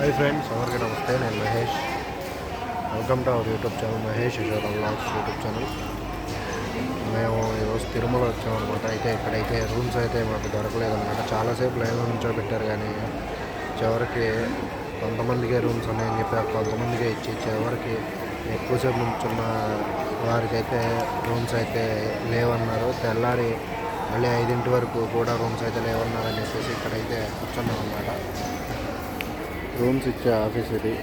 Hi friends అందరికీ నమస్తే. నేను Mahesh. Welcome to our YouTube channel Mahesh Yashoram blogs YouTube channel మేము ఈరోజు తిరుమల వచ్చామన్నమాట అయితే ఇక్కడైతే రూమ్స్ అయితే మాకు దొరకలేదు అనమాట చాలాసేపు లైన్లో నుంచో పెట్టారు కానీ చివరికి కొంతమందికే రూమ్స్ ఉన్నాయని చెప్పి కొంతమందికే ఇచ్చి చివరికి ఎక్కువసేపు నుంచున్న వారికైతే రూమ్స్ అయితే లేవన్నారు. తెల్లారి మళ్ళీ ఐదింటి వరకు కూడా రూమ్స్ అయితే లేవన్నారని చెప్పేసి ఇక్కడైతే కూర్చున్నాం అనమాట రూమ్స్ ఇచ్చే ఆఫీస్ ఇది.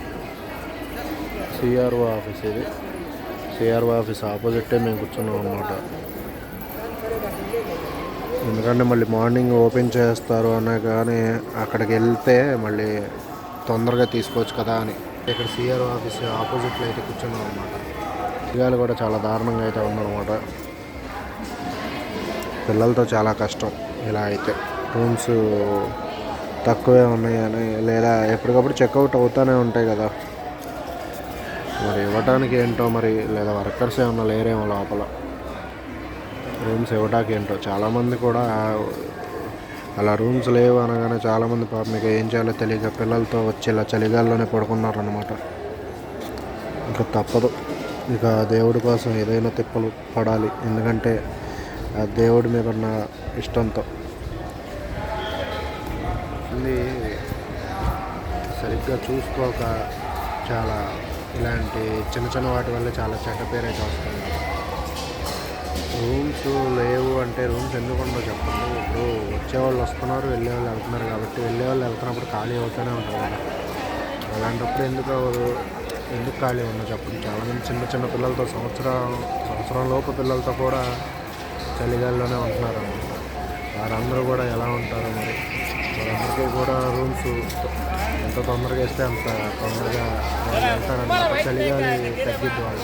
సిఆర్ఓ ఆఫీస్ ఇది. సిఆర్ఓ ఆఫీస్ ఆపోజిటే మేము కూర్చున్నాం అనమాట ఎందుకంటే మళ్ళీ మార్నింగ్ ఓపెన్ చేస్తారు అన్నా కానీ అక్కడికి వెళ్తే మళ్ళీ తొందరగా తీసుకోవచ్చు కదా అని. ఇక్కడ సిఆర్ఓ ఆఫీస్ ఆపోజిట్లో అయితే కూర్చున్నాం అనమాట ఇవాళ కూడా చాలా దారుణంగా అయితే ఉందన్నమాట పిల్లలతో చాలా కష్టం ఇలా అయితే. రూమ్స్ తక్కువే ఉన్నాయని లేదా ఎప్పటికప్పుడు చెక్అవుట్ అవుతూనే ఉంటాయి కదా. మరి ఇవ్వటానికి ఏంటో మరి లేదా వర్కర్స్ ఏమన్నా లేరేమో లోపల. రూమ్స్ ఇవ్వటానికి ఏంటో. చాలామంది కూడా అలా రూమ్స్ లేవు అనగానే చాలామంది పాప మీకు ఏం చేయాలో తెలియక పిల్లలతో వచ్చి ఇలా చలిగాల్లోనే పడుకున్నారు అనమాట ఇంకా తప్పదు. ఇక దేవుడి కోసం ఏదైనా తిప్పలు పడాలి. ఎందుకంటే ఆ దేవుడి మీద ఉన్న ఇష్టంతో. ఇది సరిగ్గా చూసుకోక చాలా ఇలాంటి చిన్న చిన్న వాటి వల్ల చాలా చెడ్డ పేరు అయితే వస్తుంది రూమ్స్ లేవు అంటే రూమ్స్ ఎందుకు ఉండవు చెప్పండి? ఇప్పుడు వచ్చేవాళ్ళు వస్తున్నారు వెళ్ళే వాళ్ళు వెళ్తున్నారు కాబట్టి వెళ్ళే వాళ్ళు వెళ్తున్నప్పుడు ఖాళీ అవుతూనే ఉంటుంది కదా. అలాంటప్పుడు ఎందుకు అవ్వదు? ఎందుకు ఖాళీ ఉండదు చెప్పండి? చాలామంది చిన్న చిన్న పిల్లలతో సంవత్సరం సంవత్సరం లోపు పిల్లలతో కూడా చలిగాల్లోనే ఉంటున్నారు అన్నమాట. వారందరూ కూడా ఎలా ఉంటారో మరి? వాళ్ళకి కూడా రూమ్స్ ఎంత తొందరగా ఇస్తే అంత తొందరగా వాళ్ళు వెళ్తారన్నమాట చలిగాలి తగ్గిద్ది వాళ్ళు